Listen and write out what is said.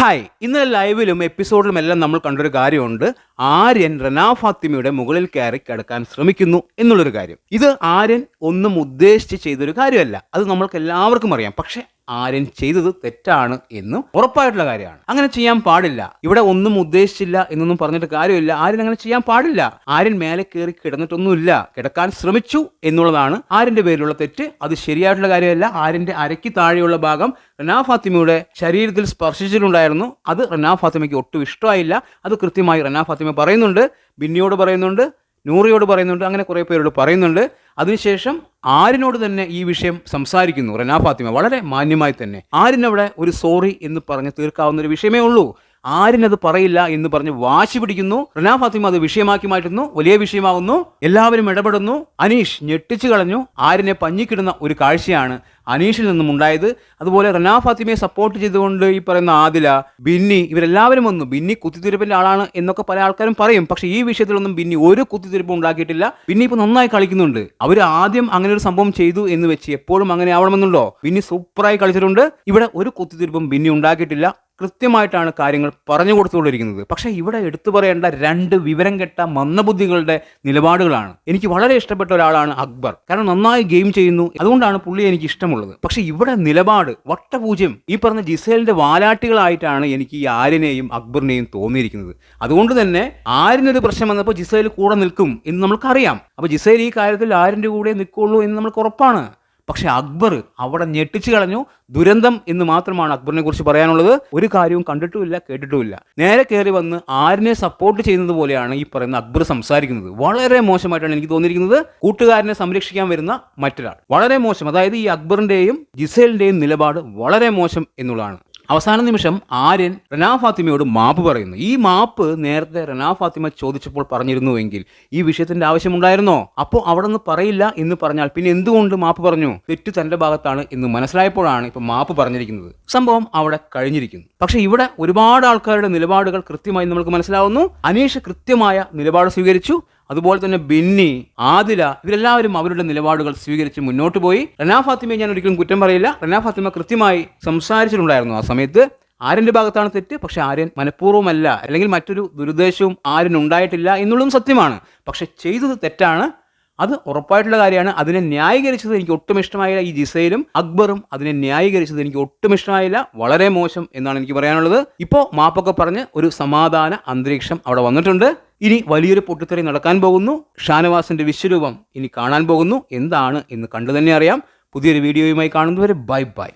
Hi ഇന്ന് ലൈവിലും എപ്പിസോഡിലും എല്ലാം നമ്മൾ കണ്ടൊരു കാര്യമുണ്ട്. ആര്യൻ റനാ ഫാത്തിമയുടെ മുകളിൽ കയറി കിടക്കാൻ ശ്രമിക്കുന്നു എന്നുള്ളൊരു കാര്യം. ഇത് ആര്യൻ ഒന്നും ഉദ്ദേശിച്ച് ചെയ്തൊരു കാര്യമല്ല. അത് നമ്മൾക്ക് എല്ലാവർക്കും അറിയാം. പക്ഷെ ആര്യൻ ചെയ്തത് തെറ്റാണ് എന്നും ഉറപ്പായിട്ടുള്ള കാര്യമാണ്. അങ്ങനെ ചെയ്യാൻ പാടില്ല. ഇവിടെ ഒന്നും ഉദ്ദേശിച്ചില്ല എന്നൊന്നും പറഞ്ഞിട്ട് കാര്യമില്ല. ആര്യൻ അങ്ങനെ ചെയ്യാൻ പാടില്ല. ആര്യൻ മേലെ കയറി കിടന്നിട്ടൊന്നുമില്ല. കിടക്കാൻ ശ്രമിച്ചു എന്നുള്ളതാണ് ആര്യന്റെ പേരിലുള്ള തെറ്റ്. അത് ശരിയായിട്ടുള്ള കാര്യമല്ല. ആര്യന്റെ അരയ്ക്ക് താഴെയുള്ള ഭാഗം റനാ ഫാത്തിമയുടെ ശരീരത്തിൽ സ്പർശിച്ചിട്ടുണ്ടായിരുന്നു. അത് റനാ ഫാത്തിമയ്ക്ക് ഒട്ടും ഇഷ്ടമായില്ല. അത് കൃത്യമായി റനാ ഫാത്തിമ പറയുന്നുണ്ട്. ബിന്നിയോട് പറയുന്നുണ്ട്. നൂറിയോട് പറയുന്നുണ്ട്. അങ്ങനെ കുറേ പേരോട് പറയുന്നുണ്ട്. അതിനുശേഷം ആരിനോട് തന്നെ ഈ വിഷയം സംസാരിക്കുന്നു റനാ ഫാത്തിമ? വളരെ മാന്യമായി തന്നെ. ആരിനവിടെ ഒരു സോറി എന്ന് പറഞ്ഞ് തീർക്കാവുന്ന ഒരു വിഷയമേ ഉള്ളൂ. ആരിനത് പറയില്ല എന്ന് പറഞ്ഞ് വാശി പിടിക്കുന്നു. റനാ ഫാത്തിമ അത് വിഷയമാക്കി മാറ്റുന്നു. വലിയ വിഷയമാകുന്നു എല്ലാവരും ഇടപെടുന്നു. അനീഷ് ഞെട്ടിച്ചു കളഞ്ഞു. ആരിനെ പഞ്ഞിക്കിടുന്ന ഒരു കാഴ്ചയാണ് അനീഷിൽ നിന്നും ഉണ്ടായത്. അതുപോലെ റനാ ഫാത്തിമയെ സപ്പോർട്ട് ചെയ്തുകൊണ്ട് ഈ പറയുന്ന ആദില ബിന്നി ഇവരെല്ലാവരും വന്നു. ബിന്നി കുത്തിത്തിരിപ്പിന്റെ ആളാണ് എന്നൊക്കെ പല ആൾക്കാരും പറയും. പക്ഷെ ഈ വിഷയത്തിലൊന്നും ബിന്നി ഒരു കുത്തിത്തിരിപ്പും ഉണ്ടാക്കിയിട്ടില്ല. ബിന്നി ഇപ്പൊ നന്നായി കളിക്കുന്നുണ്ട്. അവർ ആദ്യം അങ്ങനെ ഒരു സംഭവം ചെയ്തു എന്ന് വെച്ച് എപ്പോഴും അങ്ങനെ ആവണമെന്നുണ്ടോ? ബിന്നി സൂപ്പറായി കളിച്ചിട്ടുണ്ട്. ഇവിടെ ഒരു കുത്തിത്തിരിപ്പും ബിന്നി ഉണ്ടാക്കിയിട്ടില്ല. കൃത്യമായിട്ടാണ് കാര്യങ്ങൾ പറഞ്ഞു കൊടുത്തുകൊണ്ടിരിക്കുന്നത്. പക്ഷേ ഇവിടെ എടുത്തു പറയേണ്ട രണ്ട് വിവരം കെട്ട മന്ദബുദ്ധികളുടെ നിലപാടുകളാണ്. എനിക്ക് വളരെ ഇഷ്ടപ്പെട്ട ഒരാളാണ് അക്ബർ. കാരണം നന്നായി ഗെയിം ചെയ്യുന്നു. അതുകൊണ്ടാണ് പുള്ളി എനിക്ക് ഇഷ്ടമുള്ളത്. പക്ഷേ ഇവിടെ നിലപാട് വട്ടപൂജ്യം ഈ പറഞ്ഞ ജിസേലിന്റെ വാലാട്ടികളായിട്ടാണ് എനിക്ക് ഈ ആര്യനെയും അക്ബറിനെയും തോന്നിയിരിക്കുന്നത്. അതുകൊണ്ട് തന്നെ ആരിനൊരു പ്രശ്നം വന്നപ്പോൾ ജിസേൽ കൂടെ നിൽക്കും എന്ന് നമുക്കറിയാം അപ്പോൾ ജിസേൽ ഈ കാര്യത്തിൽ ആരിന്റെ കൂടെ നിൽക്കുള്ളൂ എന്ന് നമ്മൾക്ക് ഉറപ്പാണ്. പക്ഷെ അക്ബർ അവിടെ ഞെട്ടിച്ചു കളഞ്ഞു. ദുരന്തം എന്ന് മാത്രമാണ് അക്ബറിനെ കുറിച്ച് പറയാനുള്ളത്. ഒരു കാര്യവും കണ്ടിട്ടുമില്ല കേട്ടിട്ടുമില്ല. നേരെ കയറി വന്ന് ആരിനെ സപ്പോർട്ട് ചെയ്യുന്നത് പോലെയാണ് ഈ പറയുന്ന അക്ബർ സംസാരിക്കുന്നത്. വളരെ മോശമായിട്ടാണ് എനിക്ക് തോന്നിയിരിക്കുന്നത്. കൂട്ടുകാരനെ സംരക്ഷിക്കാൻ വരുന്ന മറ്റൊരാൾ. വളരെ മോശം. അതായത് ഈ അക്ബറിന്റെയും ജിസേലിന്റെയും നിലപാട് വളരെ മോശം എന്നുള്ളതാണ്. അവസാന നിമിഷം ആര്യൻ റനാ ഫാത്തിമയോട് മാപ്പ് പറയുന്നു. ഈ മാപ്പ് നേരത്തെ റനാ ഫാത്തിമ ചോദിച്ചപ്പോൾ പറഞ്ഞിരുന്നുവെങ്കിൽ ഈ വിഷയത്തിന്റെ ആവശ്യമുണ്ടായിരുന്നോ? അപ്പോൾ അവിടെ നിന്ന് പറയില്ല എന്ന് പറഞ്ഞാൽ പിന്നെ എന്തുകൊണ്ട് മാപ്പ് പറഞ്ഞു? തെറ്റ് തന്റെ ഭാഗത്താണ് എന്ന് മനസ്സിലായപ്പോഴാണ് ഇപ്പൊ മാപ്പ് പറഞ്ഞിരിക്കുന്നത്. സംഭവം അവിടെ കഴിഞ്ഞിരിക്കുന്നു. പക്ഷെ ഇവിടെ ഒരുപാട് ആൾക്കാരുടെ നിലപാടുകൾ കൃത്യമായി നമ്മൾക്ക് മനസ്സിലാവുന്നു. അനീഷ് കൃത്യമായ നിലപാട് സ്വീകരിച്ചു. അതുപോലെ തന്നെ ബിന്നി ആദില ഇവരെല്ലാവരും അവരുടെ നിലപാടുകൾ സ്വീകരിച്ച് മുന്നോട്ട് പോയി. റനാ ഫാത്തിമയെ ഞാൻ ഒരിക്കലും കുറ്റം പറയില്ല. റനാ ഫാത്തിമ കൃത്യമായി സംസാരിച്ചിട്ടുണ്ടായിരുന്നു ആ സമയത്ത്. ആര്യന്റെ ഭാഗത്താണ് തെറ്റ് പക്ഷെ ആര്യൻ മനഃപൂർവമല്ല. അല്ലെങ്കിൽ മറ്റൊരു ദുരുദ്ദേശവും ആര്യൻ ഉണ്ടായിട്ടില്ല എന്നുള്ളതും സത്യമാണ്. പക്ഷെ ചെയ്തത് തെറ്റാണ്. അത് ഉറപ്പായിട്ടുള്ള കാര്യമാണ്. അതിനെ ന്യായീകരിച്ചത് എനിക്ക് ഒട്ടും ഇഷ്ടമായില്ല. ഈ ജിസയിലും അക്ബറും അതിനെ ന്യായീകരിച്ചത് എനിക്ക് ഒട്ടും ഇഷ്ടമായില്ല. വളരെ മോശം എന്നാണ് എനിക്ക് പറയാനുള്ളത്. ഇപ്പോൾ മാപ്പൊക്കെ പറഞ്ഞ് ഒരു സമാധാന അന്തരീക്ഷം അവിടെ വന്നിട്ടുണ്ട്. ഇനി വലിയൊരു പൊട്ടിത്തെറി നടക്കാൻ പോകുന്നു. ഷാനവാസിന്റെ വിശ്വരൂപം ഇനി കാണാൻ പോകുന്നു. എന്താണ് എന്ന് കണ്ടു തന്നെ അറിയാം. പുതിയൊരു വീഡിയോയുമായി കാണുന്നവരെ ബൈ ബൈ.